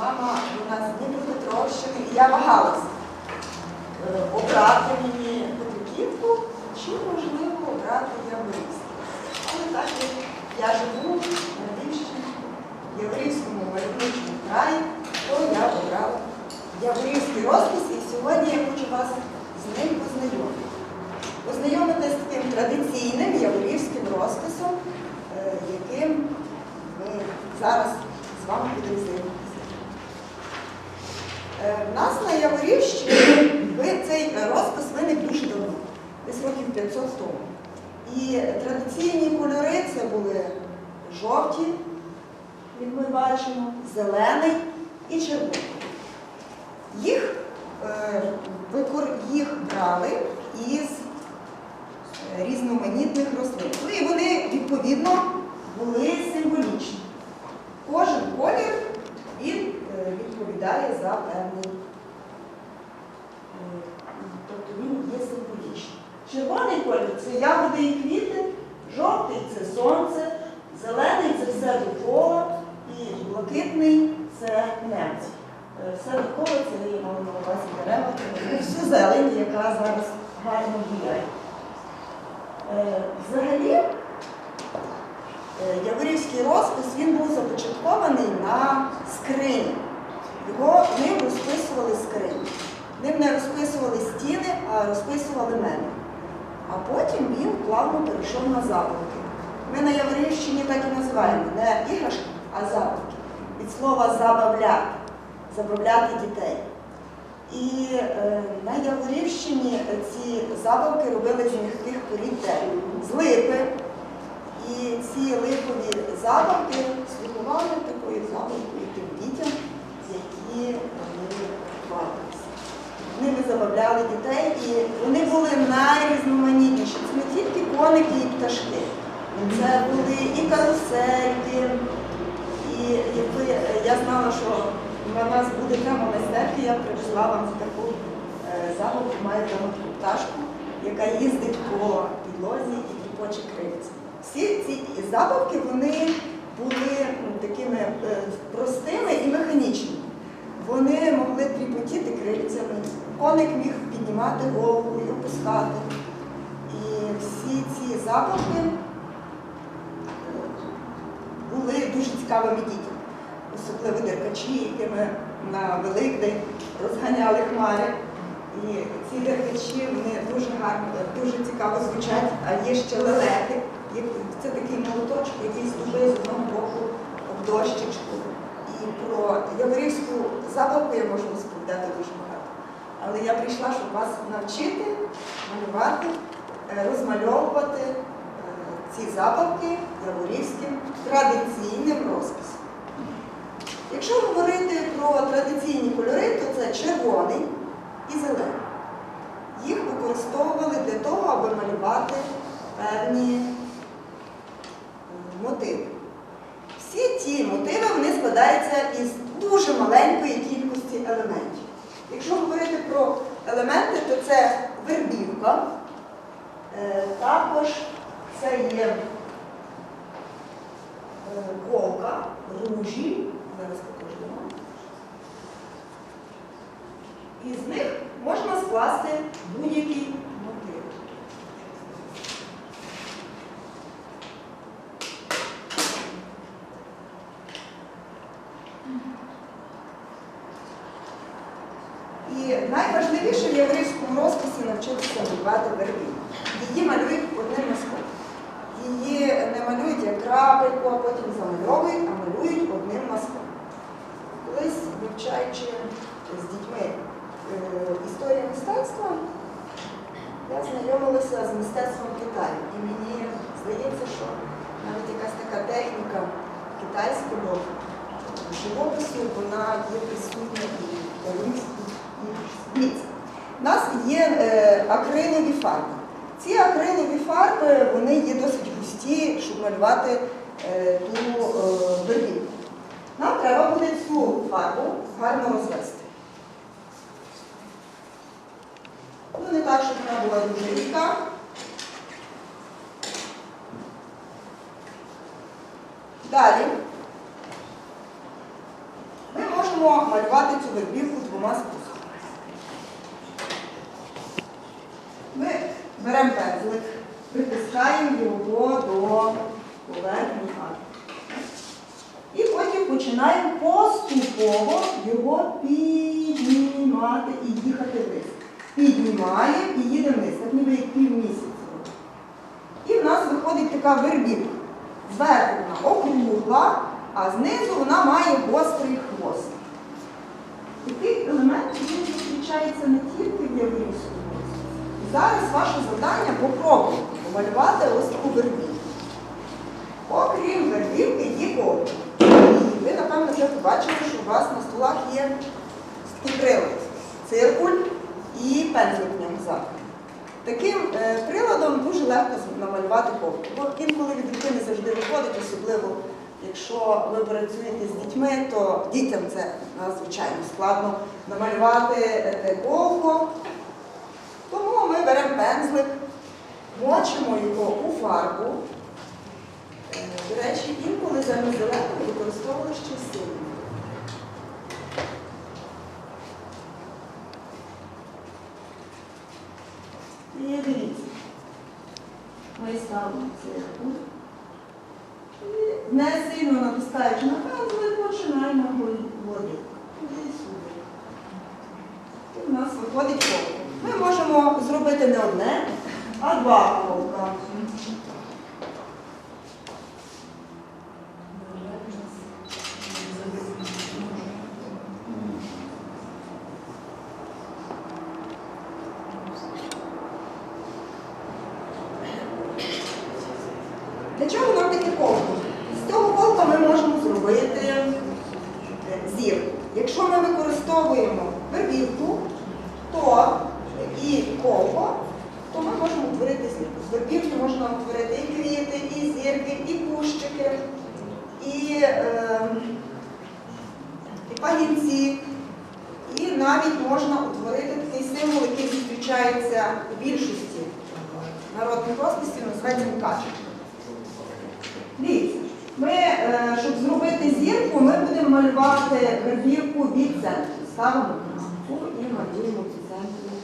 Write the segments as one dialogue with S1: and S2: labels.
S1: Мама у нас Дніпропетровщини, і я вагалася е, обрати мені Петриківку чи, можливо, обрати Яворівськ. Але так як я живу на Львівщині, Яворівському мальовничому краї, то я обрала Яворівський розпис, і сьогодні я хочу вас з ним познайомити. Познайомити з таким традиційним яворівським розписом, е, яким ми зараз з вами будемо займатися. Е, В нас на Яворівщині цей розпис виник дуже давно, десь років 500 тому. І традиційні кольори це були жовті, як ми бачимо, зелений і червоний. Їх, е, їх брали із е, різноманітних рослин. Ну і вони, відповідно, були символічні. Кожен колір відповідає за певний. е, Тобто він є символічний. Червоний колір це ягоди і квіти, жовтий це сонце, зелений це все довкола, і блакитний це небо. Все довкола це я мала на увазі дерева, і всю зелень, яка зараз гарно гуляє. Е, Взагалі, е, Яворівський розпис він був започаткований на скрині. Його ним розписували скрині. Ним не розписували стіни, а розписували мене. А потім він плавно перейшов на забавки. Ми на Яворівщині так і називаємо не іграшки, а забавки. Від слова забавляти, забавляти дітей. І е, на Яворівщині ці забавки робили з м'яких порід з липи. І ці липові забавки слугували такою забавкою тим дітям, які вони бавилися. Ними забавляли дітей, і вони були найрізноманітніші. Це не тільки коники і пташки. Це були і карусельки, і якби я знала, що на нас буде тема майстерки, я привезла вам таку е, забавку, маю там таку пташку, яка їздить по підлозі і тріпоче крильця. Всі ці забавки вони були м, такими е, простими і механічними. Вони могли тріпотіти крильцями, коник міг піднімати голову і опускати. І всі ці забавки е, були дуже цікавими дітям, особливо деркачі, якими на Великдень розганяли хмари. І ці деркачі вони дуже гарно, дуже цікаво звучать, а є ще лелеки. Це такий молоточок, який служить з одного боку об дощечку. І про Яворівську забавку я можу розповідати дуже багато. Але я прийшла, щоб вас навчити малювати, е, розмальовувати е, ці забавки яворівським традиційним розписом. Якщо говорити про традиційні кольори, то це червоний і зелений. Їх використовували для того, аби малювати певні е, мотиви. Всі ці мотиви вони складаються із дуже маленької кількості елементів. Якщо говорити про елементи, то це вербівка, е, також це є е, голка, ружі, зараз покажемо. І з них можна скласти будь-який мотив. І найважливіше в єврейському розписі навчитися малювати вербів. Її малюють одним мазком. Її не малюють як крапельку, а потім замальовують, а малюють одним мазком. Колись, вивчаючи з дітьми е, історію мистецтва, я знайомилася з мистецтвом Китаю. І мені здається, що навіть якась така техніка китайського живопису, вона є присутня і в міці. У нас є е, акрилові фарби. Ці акрилові фарби вони є досить густі. щоб малювати е, ту вербівку. Нам треба буде цю фарбу гарно розвести. Ну, не так, щоб вона була дуже рідка. Далі ми можемо малювати цю вербівку двома способами. Ми беремо пензлик, притискаємо його до поверхні фарби. І потім починаємо поступово його піднімати і їхати вниз. Піднімаємо і їдемо вниз, так ніби як півмісяця. І в нас виходить така вербівка. Зверху вона округла, а знизу вона має гострий хвост. Таких елементів він зустрічається не тільки в Яворівському. І зараз ваше завдання попробуйте помалювати ось таку вербівку. Окрім вербівки, є ковдри. І ви, напевно, вже побачили, що у вас на столах є такий прилад. Циркуль і пензлик в захід. Таким е, приладом дуже легко намалювати ковдру. Бо інколи від руки не завжди виходить, особливо якщо ви працюєте з дітьми, то дітям це надзвичайно складно намалювати е, колко. Тому ми беремо пензлик, мочимо його у фарбу. Е, До речі, інколи замість зеленого використовували ще синій. І дивіться. Ми ставимо циркуль. І не сильно натискаючи на пензлик, починаємо водити. І. В нас виходить коло. Ми можемо зробити не одне, а два колка. Для чого нам таке колко? З цього колка ми можемо зробити е, зірку. Якщо ми використовуємо вербівку, то і колко, то ми можемо утворити зірку. З вербівки можна утворити і квіти, і зірки, і кущики, і, е, і пагінці. І навіть можна утворити такий символ, який зустрічається у більшості народних розписів, називається мукачик. Дивіться, ми, е, щоб зробити зірку, ми будемо малювати вербівку від центру. Ставимо кнопку і малюємо від центру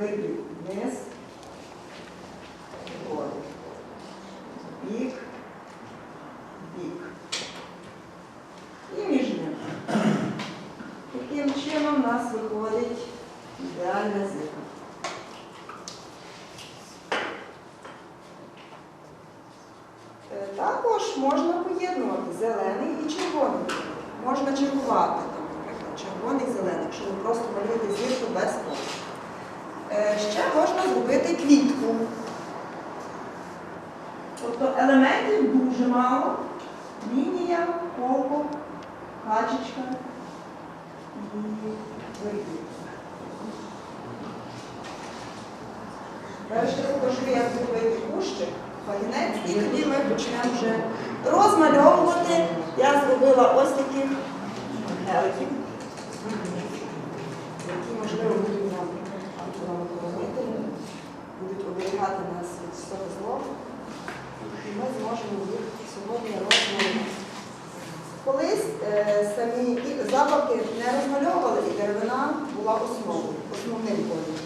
S1: вербівку. Вниз, вгору, бік, бік. І між ними. Таким чином у нас виходить ідеальна зірка. Е, Також можна поєднувати зелений і червоний. Можна там, наприклад, червоний зелений, якщо ви просто малюєте зірку без кольору. Е, Ще можна зробити квітку. Тобто елементів дуже мало. Лінія, колко, качечка і вербівка. Зараз ще покажу, як зробити кущик, фагінець, і тоді ми почнемо вже розмальовувати. Я зробила ось таких які, можливо, будуть нам охоронити, будуть оберігати нас від всього злого. І ми зможемо їх сьогодні розмалювати. Колись самі запахи не розмальовували, і деревина була основою, основним кольором.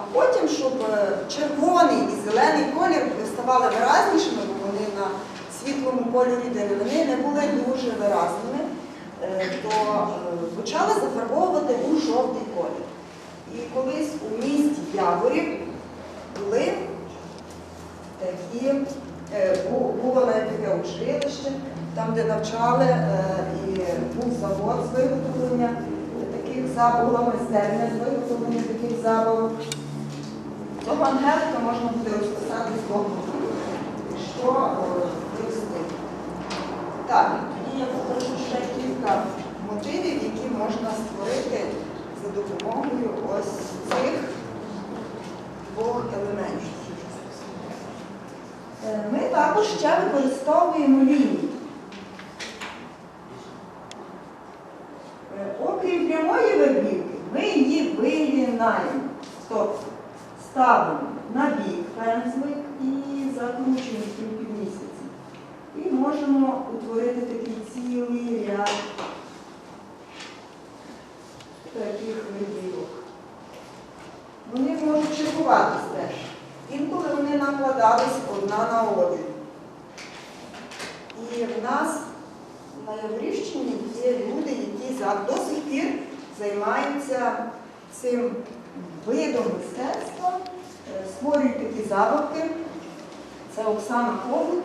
S1: А потім, щоб е, червоний і зелений колір ставали виразнішими, бо вони на світлому кольорі деревини не були дуже виразними, то е, почали зафарбовувати у жовтий колір. І колись у місті Яворів були такі, е, було навіть таке училище, там, де навчали, е, і був завод з виготовлення таких забавок, була майстерня з виготовлення таких забавок. Того ангелика можна буде розписати з боку, що е, виростить. Так, і я покажу ще мотивів, які можна створити за допомогою ось цих двох елементів. Е, Ми також ще використовуємо лінію. Е, Окрім прямої вибірки, ми її вигинаємо. Тобто ставимо на бік пензлик і закручуємо кілька місяців. І можемо утворити такий цілий ряд таких вибірок. Вони можуть чергуватись теж. Інколи вони накладались одна на одну. І в нас на Яврівщині є люди, які до сих пір займаються цим видом мистецтва, е, створюють такі забавки. Це Оксана Коваль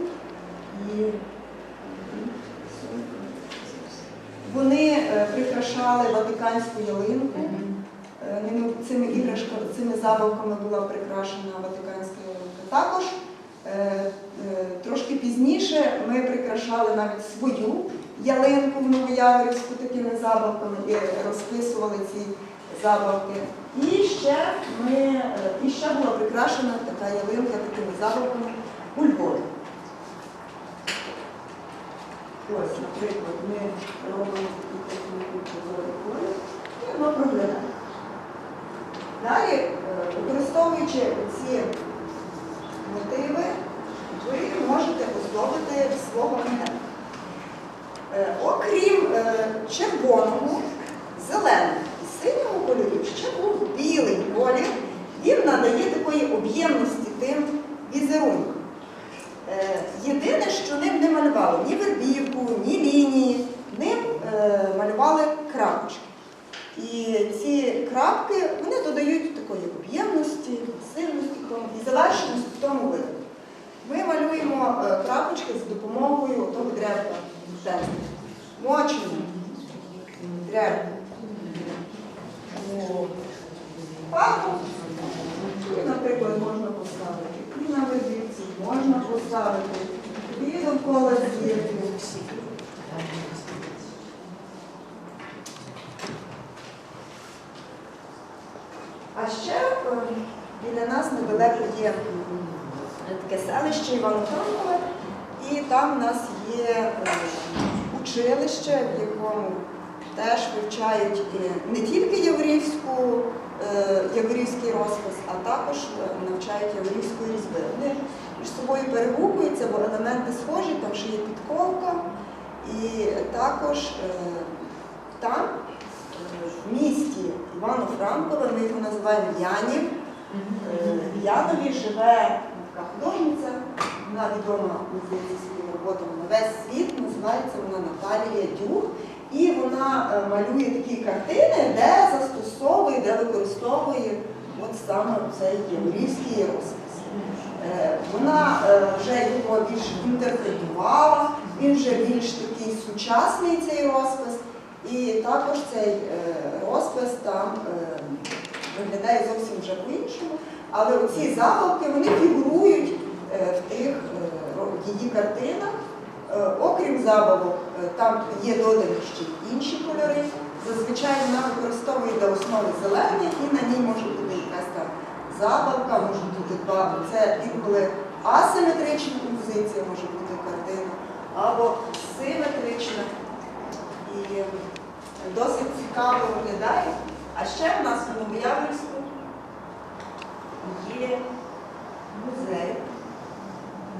S1: вони е, прикрашали Ватиканську ялинку. Е, ними- Цими іграшками, цими забавками була прикрашена Ватиканська ялинка. Також е, е, трошки пізніше ми прикрашали навіть свою ялинку в Новояворівську такими забавками і розписували ці забавки. І ще, ми, е, і ще була прикрашена така ялинка такими забавками у Львові. Ось, наприклад, ми робимо такі техніки позори і воно проглядає. Далі, е, використовуючи ці мотиви, ви можете оздобити свого мене. Е, Окрім е, червоного, зеленого і синього кольорів, ще був білий колір. Він надає такої об'ємності тим візерункам. Єдине, що ним не малювали ні вербівку, ні лінії, ним е, малювали крапочки. І ці крапки вони додають такої об'ємності, сильності тому і завершеності в тому виду. Ми малюємо е, крапочки за допомогою того пензля. Мочимо древку у. І, наприклад, можна поставити і на вербівці, можна поставити і довкола зірки. А ще е, біля нас недалеко є таке селище Івано-Франкове, і там у нас є е, училище, в якому теж вивчають е, не тільки яворівську, е, яворівський розпис, а також е, навчають яворівської різьби. Вони між собою перегукуються, бо елементи схожі, там ще є підковка. І також е, там, е, в місті Івано-Франкове, ми його називаємо Янів. Е, В Янові живе така художниця, вона відома здається, на весь світ, називається вона Наталія Дюх. І вона е, малює такі картини, де застосовує, де використовує от саме цей єврейський розпис. Е, Вона е, вже його більш інтерпретувала, він вже більш такий сучасний цей розпис. І також цей розпис там виглядає зовсім вже по-іншому. Але оці забавки вони фігурують в тих її картинах. Е, Окрім забавок, е, там є додані ще інші кольори. Зазвичай вона використовує до основи зелені і на ній може бути якась там забавка, може бути два. Це інколи асиметрична композиція може бути картина, або симетрична. І досить цікаво виглядає. А ще в нас в Новояврівську є музей,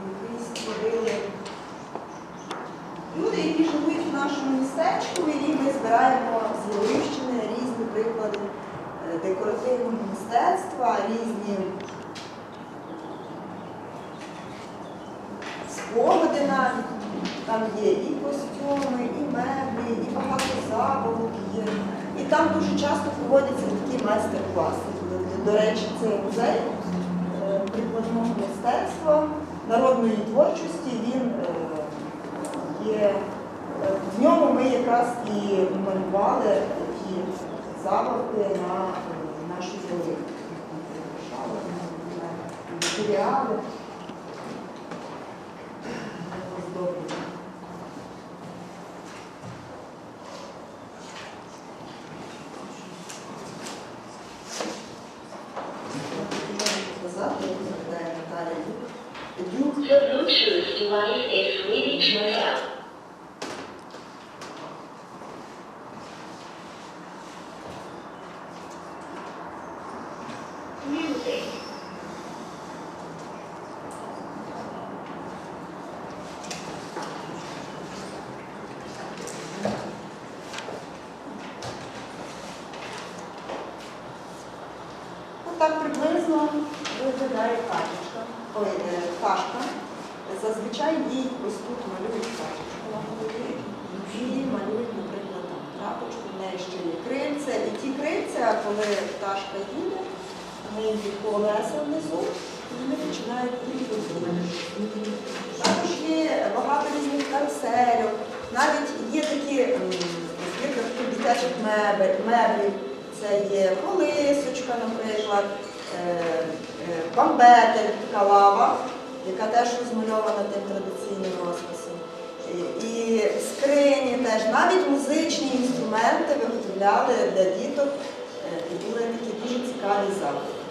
S1: який створили люди, які живуть в нашому містечку, і ми збираємо з Єврівщини різні приклади е, декоративного мистецтва, різні спогади навіть. Там є і костюми, і меблі, і багато забавок є. І там дуже часто проводяться такі майстер-класи. До- речі, цей музей е, прикладного мистецтва, народної творчості, він е, є. В ньому ми якраз і малювали такі забавки на е, нашу зорі. Матеріали. Отак приблизно виглядає качечка. Ой, е. Зазвичай їй ось тут малюють качечку на голові і малюють, наприклад, там крапочку, в неї ще є крильця. І ті крильця, коли пташка їде, в є колеса внизу, і вони починають їхати. Також є багато різних каруселів. Навіть є такі таких дитячих меблів. Це є колисочка, наприклад, е, е, бамбетель, така лава, яка теж розмальована тим традиційним розписом. І, скрині теж, навіть музичні інструменти виготовляли для діток е, і були такі дуже цікаві заходи.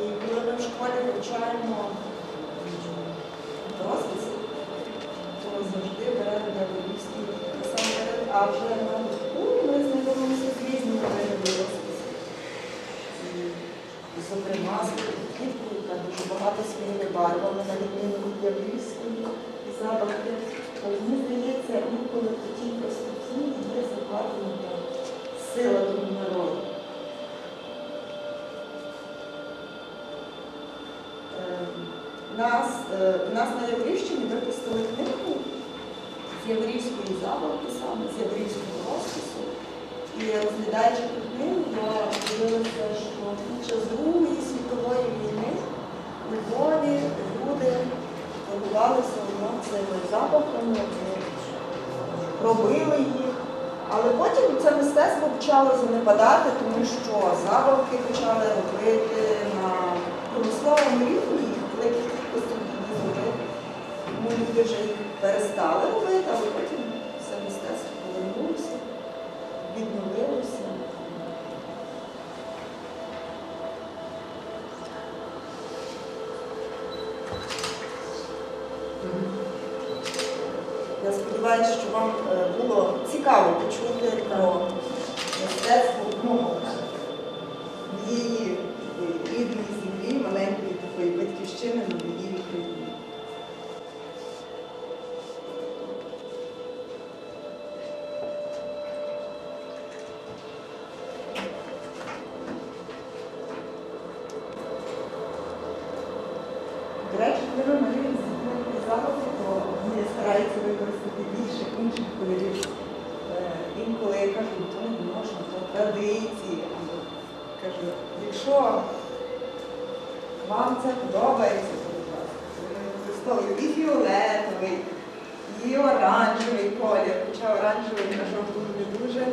S1: І коли ми в школі вивчаємо розпис, то завжди беремо Давидівський насамперед, а вже на гуртку ми знайомимося з різними видами розписів. І, Зокрема, з квіткою, яка дуже багато своїми барвами, на відміну від Явлівської забавки. То Нас, е, нас на Яврівщині випустили книгу з Яврівської забавки, саме з Яврівського розпису. І розглядаючи ту книгу, я дивилася, що під час Другої світової війни у Львові люди торгувалися одно цими вони робили їх. Але потім це мистецтво почало занепадати, тому що забавки почали робити на промисловому рівні, їх в великих кількостях не зробити. Тому люди вже їх перестали робити, але потім це мистецтво повернулося, відновилося. Я сподіваюся, що вам е, було цікаво почути про мистецтво моєї такої рідної землі, маленької такої батьківщини на моїй Україні. До речі, коли ми малюємо зі заходи, то вони стараються використати більше інших кольорів. Е, Інколи я кажу, то не можна, то традиції. Або кажу, якщо вам це подобається, будь ласка, і фіолетовий, і оранжевий колір, хоча оранжевий на жовтому не дуже